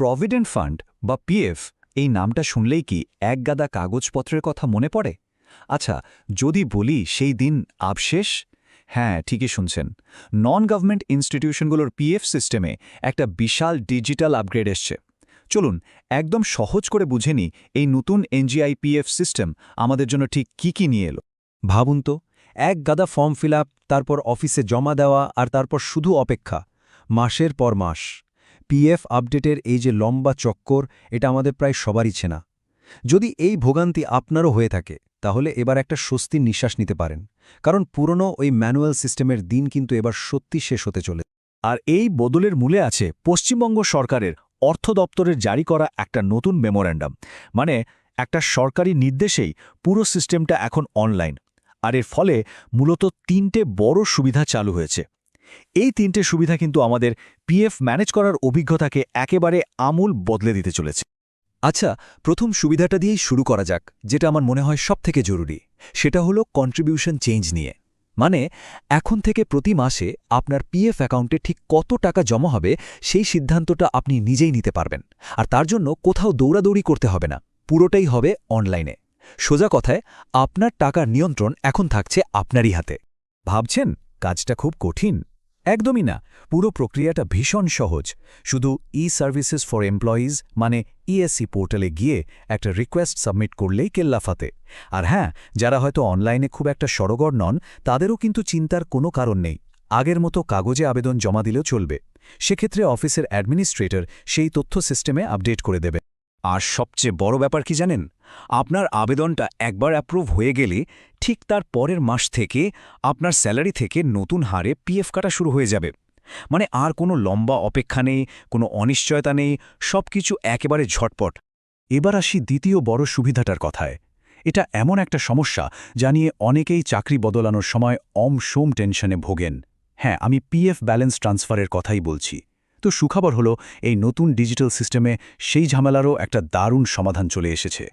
Provident fund বা PF এই নামটা শুনলেই কি এক গাদা কাগজপত্রের কথা মনে পড়ে? আচ্ছা যদি বলি সেই দিন আবশেষ? হ্যাঁ ঠিকই শুনছেন। নন গভর্নমেন্ট ইনস্টিটিউশনগুলোর পিএফ সিস্টেমে একটা বিশাল ডিজিটাল আপগ্রেড এসছে। চলুন, একদম সহজ করে বুঝে নিই এই নতুন এনজিআই পিএফ সিস্টেম আমাদের জন্য ঠিক কি কি নিয়ে এলো। ভাবুন তো, এক গাদা ফর্ম ফিল তারপর অফিসে জমা দেওয়া আর তারপর শুধু অপেক্ষা। মাসের পর মাস। পিএফ আপডেটের এই যে লম্বা চক্কর, এটা আমাদের প্রায় সবারই চেনা। যদি এই ভোগান্তি আপনারও হয়ে থাকে, তাহলে এবার একটা স্বস্তির নিঃশ্বাস নিতে পারেন। কারণ পুরনো ওই ম্যানুয়াল সিস্টেমের দিন কিন্তু এবার সত্যি শেষ হতে চলে। আর এই বদলের মূলে আছে পশ্চিমবঙ্গ সরকারের অর্থ দপ্তরের জারি করা একটা নতুন মেমোর্যান্ডাম মানে একটা সরকারি নির্দেশেই পুরো সিস্টেমটা এখন অনলাইন। আর এর ফলে মূলত তিনটে বড় সুবিধা চালু হয়েছে। এই তিনটে সুবিধা কিন্তু আমাদের পিএফ ম্যানেজ করার অভিজ্ঞতাকে একেবারে আমূল বদলে দিতে চলেছে। আচ্ছা প্রথম সুবিধাটা দিয়েই শুরু করা যাক, যেটা আমার মনে হয় সবথেকে জরুরি। সেটা হলো কন্ট্রিবিউশন চেঞ্জ নিয়ে। মানে এখন থেকে প্রতি মাসে আপনার পিএফ অ্যাকাউন্টে ঠিক কত টাকা জমা হবে সেই সিদ্ধান্তটা আপনি নিজেই নিতে পারবেন। আর তার জন্য কোথাও দৌড়াদৌড়ি করতে হবে না, পুরোটাই হবে অনলাইনে সোজা কথায়, আপনার টাকার নিয়ন্ত্রণ এখন থাকছে আপনারই হাতে। ভাবছেন, কাজটা খুব কঠিন? একদমই না। পুরো প্রক্রিয়াটা ভীষণ সহজ। শুধু ই সার্ভিসেস ফর এমপ্লয়িজ মানে ইএসসি পোর্টালে গিয়ে একটা রিকোয়েস্ট সাবমিট করলেই কেল্লাফাতে আর হ্যাঁ যারা হয়তো অনলাইনে খুব একটা সড়গড় নন, তাদেরও কিন্তু চিন্তার কোনো কারণ নেই। আগের মতো কাগজে আবেদন জমা দিলেও চলবে। সেক্ষেত্রে অফিসের অ্যাডমিনিস্ট্রেটর সেই তথ্য সিস্টেমে আপডেট করে দেবে। আর সবচেয়ে বড় ব্যাপার কি জানেন? আপনার আবেদনটা একবার অ্যাপ্রুভ হয়ে গেলে ঠিক তার পরের মাস থেকে আপনার স্যালারি থেকে নতুন হারে পিএফ কাটা শুরু হয়ে যাবে। মানে আর কোনো লম্বা অপেক্ষা নেই, কোনো অনিশ্চয়তা নেই সব কিছু একেবারে ঝটপট। এবার আসি দ্বিতীয় বড় সুবিধাটার কথায়। এটা এমন একটা সমস্যা যা নিয়ে অনেকেই চাকরি বদলানোর সময় অম সোম টেনশনে ভোগেন। হ্যাঁ আমি পিএফ ব্যালেন্স ট্রান্সফারের কথাই বলছি। তো সুখবর হলো, এই নতুন ডিজিটাল সিস্টেমে সেই ঝামেলারও একটা দারুণ সমাধান চলে এসেছে।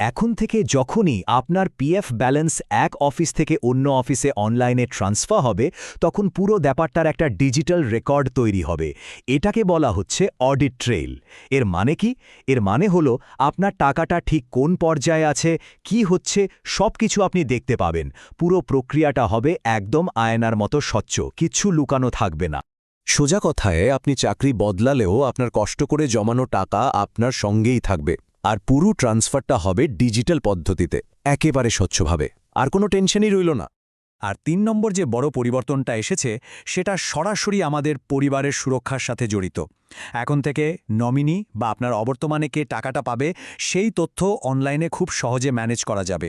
এখন থেকে যখনই আপনার পিএফ ব্যালেন্স এক অফিস থেকে অন্য অফিসে অনলাইনে ট্রান্সফার হবে, তখন পুরো ব্যাপারটার একটা ডিজিটাল রেকর্ড তৈরি হবে। এটাকে বলা হচ্ছে অডিট ট্রেইল এর মানে কি? এর মানে হলো, আপনার টাকাটা ঠিক কোন পর্যায়ে আছে, কি হচ্ছে সব কিছু আপনি দেখতে পাবেন। পুরো প্রক্রিয়াটা হবে একদম আয়নার মতো স্বচ্ছ কিচ্ছু লুকানো থাকবে না। সোজা কথায় আপনি চাকরি বদলালেও আপনার কষ্ট করে জমানো টাকা আপনার সঙ্গেই থাকবে। আর পুরো ট্রান্সফারটা হবে ডিজিটাল পদ্ধতিতে, একেবারে স্বচ্ছভাবে। আর কোনো টেনশনই রইল না। আর তিন নম্বর যে বড় পরিবর্তনটা এসেছে, সেটা সরাসরি আমাদের পরিবারের সুরক্ষার সাথে জড়িত। এখন থেকে নমিনি বা আপনার অবর্তমানে কে টাকাটা পাবে, সেই তথ্য অনলাইনে খুব সহজে ম্যানেজ করা যাবে।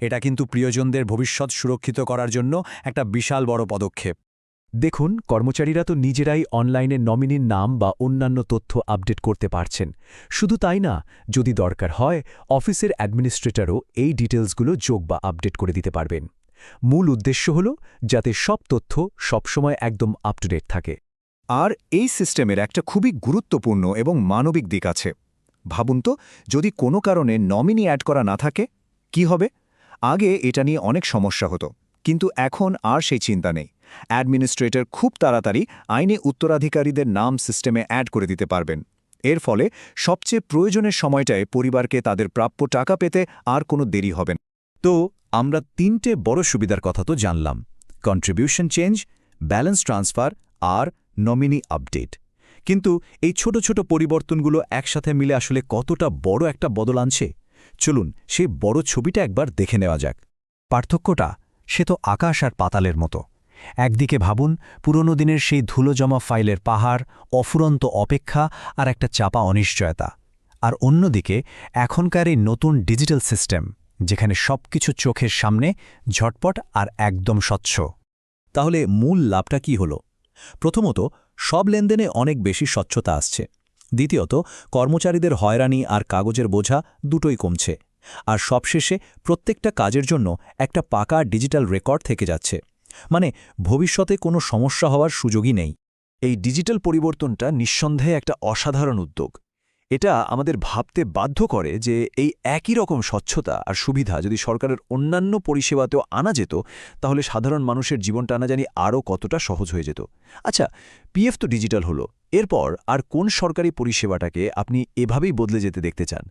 এটা কিন্তু প্রিয়জনদের ভবিষ্যৎ সুরক্ষিত করার জন্য একটা বিশাল বড় পদক্ষেপ। দেখুন, কর্মচারীরা তো নিজেরাই অনলাইনে নমিনির নাম বা অন্যান্য তথ্য আপডেট করতে পারছেন। শুধু তাই না, যদি দরকার হয়, অফিসের অ্যাডমিনিস্ট্রেটরও এই ডিটেলসগুলো যোগ বা আপডেট করে দিতে পারবেন। মূল উদ্দেশ্য হল যাতে সব তথ্য সবসময় একদম আপ টু ডেট থাকে। আর এই সিস্টেমের একটা খুবই গুরুত্বপূর্ণ এবং মানবিক দিক আছে। ভাবুন তো, যদি কোনো কারণে নমিনি অ্যাড করা না থাকে, কি হবে? আগে এটা নিয়ে অনেক সমস্যা হতো, কিন্তু এখন আর সেই চিন্তা নেই। অ্যাডমিনিস্ট্রেটর খুব তাড়াতাড়ি আইনে উত্তরাধিকারীদের নাম সিস্টেমে অ্যাড করে দিতে পারবেন। এর ফলে সবচেয়ে প্রয়োজনের সময়টায় পরিবারকে তাদের প্রাপ্য টাকা পেতে আর কোনো দেরি হবে না। তো আমরা তিনটে বড় সুবিধার কথা তো জানলাম। কন্ট্রিবিউশন চেঞ্জ ব্যালেন্স ট্রান্সফার আর নমিনি আপডেট কিন্তু এই ছোট ছোট পরিবর্তনগুলো একসাথে মিলে আসলে কতটা বড় একটা বদল আনছে? চলুন সেই বড় ছবিটা একবার দেখে নেওয়া যাক। পার্থক্যটা সে তো আকাশ আর পাতালের মতো। একদিকে ভাবুন, পুরনো দিনের সেই ধুলো জমা ফাইলের পাহাড়, অফুরন্ত অপেক্ষা আর একটা চাপা অনিশ্চয়তা। আর অন্যদিকে, এখনকার এই নতুন ডিজিটাল সিস্টেম, যেখানে সবকিছু চোখের সামনে, ঝটপট আর একদম স্বচ্ছ। তাহলে মূল লাভটা কি হল? প্রথমত, সব লেনদেনে অনেক বেশি স্বচ্ছতা আসছে। দ্বিতীয়ত, কর্মচারীদের হয়রানি আর কাগজের বোঝা দুটোই কমছে। আর সবশেষে, প্রত্যেকটা কাজের জন্য একটা পাকা ডিজিটাল রেকর্ড থেকে যাচ্ছে। মানে ভবিষ্যতে কোনো সমস্যা হওয়ার সুযোগই নেই। এই ডিজিটাল পরিবর্তনটা নিঃসন্দেহে একটা অসাধারণ উদ্যোগ। এটা আমাদের ভাবতে বাধ্য করে যে এই একই রকম স্বচ্ছতা আর সুবিধা যদি সরকারের অন্যান্য পরিষেবাতেও আনা যেত, তাহলে সাধারণ মানুষের জীবনটা আনা জানি আরও কতটা সহজ হয়ে যেত। আচ্ছা পিএফ তো ডিজিটাল হলো। এরপর আর কোন সরকারি পরিষেবাটাকে আপনি এভাবেই বদলে যেতে দেখতে চান?